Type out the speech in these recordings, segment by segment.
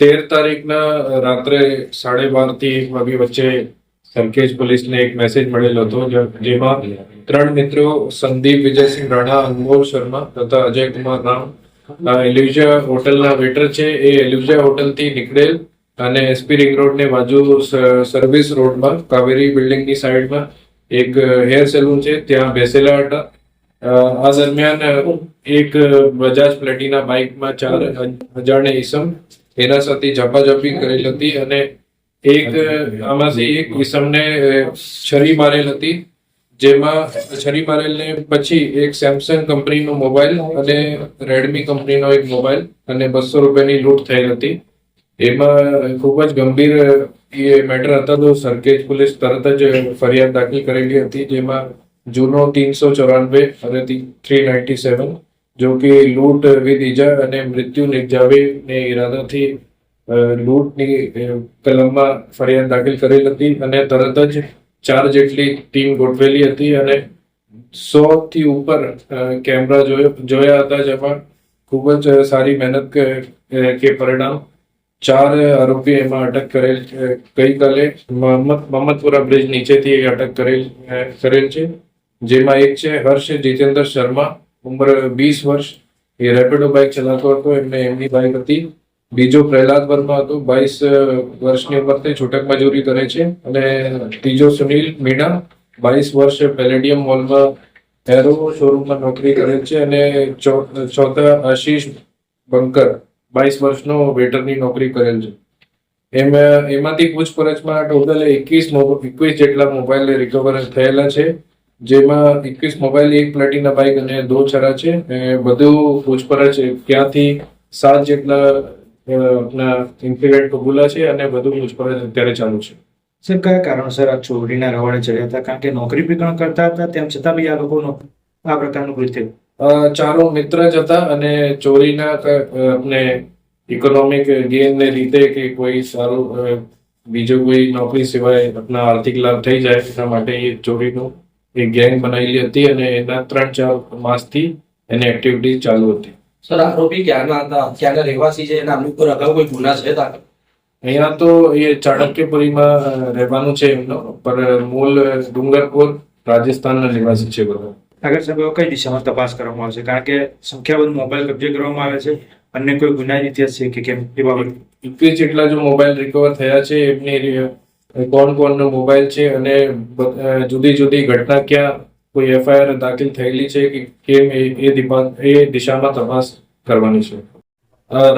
તેર તારીખના રાત્રે સાડે બારથી એક વાગે વચ્ચે સરખેજ પોલીસને એક મેસેજ મળેલો હતો જેમાં ત્રણ મિત્રો, સંદીપ, વિજયસિંહ રાણા અંગોર શર્મા તથા અજય કુમાર રામ એલ્યુઝિયા એલ્યુઝા હોટલના વેટર છે. એ એલ્યુઝિયા હોટલથી નીકળેલ અને એસપી રિંગ રોડ ને બાજુ સર્વિસ રોડમાં કાવેરી બિલ્ડિંગની સાઈડમાં એક હેર સેલુન છે. ત્યાં બેસેલા હતા. આ દરમિયાન એક બજાજ પ્લેટિના બાઇકમાં ચાર અજાણે ઈસમ સાથે ઝપાઝપી કરેલ હતી અને એક, આમાંથી એક વિષમને છરી મારેલ હતી, જેમાં છરી મારેલને પછી એક સેમસંગ કંપનીનો મોબાઈલ અને રેડમી કંપનીનો એક મોબાઈલ અને બસો રૂપિયાની લૂંટ થયેલ હતી. એમાં ખૂબ જ ગંભીર એ મેટર હતા તો સરખેજ પોલીસ તરત જ ફરિયાદ દાખલ કરેલી હતી, જેમાં જૂનો તીનસો ચોરાનવે અને થ્રી નાઇન્ટી સેવન જો કે લૂંટ વિથ ઇજા અને મૃત્યુ નિપજાવે ને ઈરાદાથી લૂંટની કલમમાં ફરિયાદ દાખલ કરેલ હતી અને તરત જ ચાર જેટલી ટીમ ગોઠવેલી હતી અને સો થી ઉપર કેમેરા જોયો- હતા જેમાં ખૂબ જ સારી મહેનત કે પરિણામ ચાર આરોપી એમાં અટક કરેલ. ગઈકાલે મહમ્મદપુરા બ્રિજ નીચેથી અટક કરેલ કરેલ છે જેમાં એક છે હર્ષ જીતેન્દ્ર શર્મા ઉંમર વીસ વર્ષ. એ રેપિડો બાઇક ચલાવતો હતો. એમને એમની બાઇક હતી. બીજો પ્રહલાદ વર્મા હતો. બાવીસ વર્ષની ઉંમરથી છૂટક મજૂરી કરે છે. અને ત્રીજો સુનિલ મીણા બાવીસ વર્ષ પેલેડિયમ મોલમાં એરો શોરૂમમાં નોકરી કરે છે. અને ચોથા આશીષ બંકર બાવીસ વર્ષનો વેટરની નોકરી કરેલ છે. એમ, એમાંથી પૂછપરછમાં ટોટલ એકવીસ એકવીસ જેટલા મોબાઈલ રિકવર થયેલા છે. જેમાં એકવીસ મોબાઈલ એક પ્લેટિના બાઇક અને દો છરા છે. બધું પૂછપરછ ક્યાંથી સાત જેટલા આપના આપણા ઇન્સિડન્ટ કબૂલા છે અને બધું પૂછપરછ અત્યારે ચાલુ છે. સર કયા કારણસર આ ચોરીના રવાડે ચડ્યા હતા? કારણ કે નોકરી પણ કરતા હતા તેમ છતાં બી આ લોકોનો આ પ્રકારનું કૃત્ય. ચારો મિત્ર જ હતા અને ચોરીના આપણે ઇકોનોમિક ગેન ને લીધે કે કોઈ સારું બીજો કોઈ નોકરી સિવાય આપણા આર્થિક લાભ થઈ જાય એના માટે એ ચોરીનું એક ગેંગ બનાવેલી હતી અને એના ત્રણ ચાર માસથી એની એક્ટિવિટી ચાલુ હતી. સર આરોપી ક્યાંના હતા? ક્યાંના રહેવાસી છે? એના અમુક પર અગાઉ કોઈ ગુના છે અહીંયા તો એ ચાણક્યપુરીમાં રહેવાનું છે એમનો. પર મૂળ ડુંગરપુર રાજસ્થાનના નિવાસી છે બધા. આગળ સાહેબ હવે કઈ દિશામાં તપાસ કરવામાં આવશે? કારણ કે સંખ્યાબંધ મોબાઈલ કબજે કરવામાં આવે છે. અન્ય કોઈ ગુનાહિત ઇતિહાસ છે કે કેમ? એ બાબત એકવીસ જેટલા જો મોબાઈલ રિકવર થયા છે એમની કોણ કોણનો મોબાઈલ છે અને જુદી જુદી ઘટના ક્યાં કોઈ એફઆઈઆર દાખલ થયેલી છે કે કેમ એ એ દિશામાં તપાસ કરવાની છે?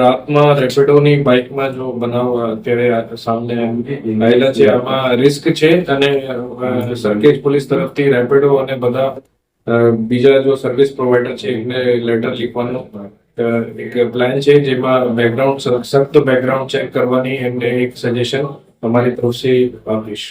રાતમાં રેપિડોની બાઇકમાં જો બનાવ અત્યારે સામને આવેલા છે, આમાં રિસ્ક છે અને સરખેજ પોલીસ તરફથી રેપિડો અને બધા બીજા જો સર્વિસ પ્રોવાઈડર છે, એમને લેટર લખવાનો એક પ્લાન છે જેમાં બેકગ્રાઉન્ડ સખ્ત બેકગ્રાઉન્ડ ચેક કરવાની એમને એક સજેશન અમારી તરફથી આપીશ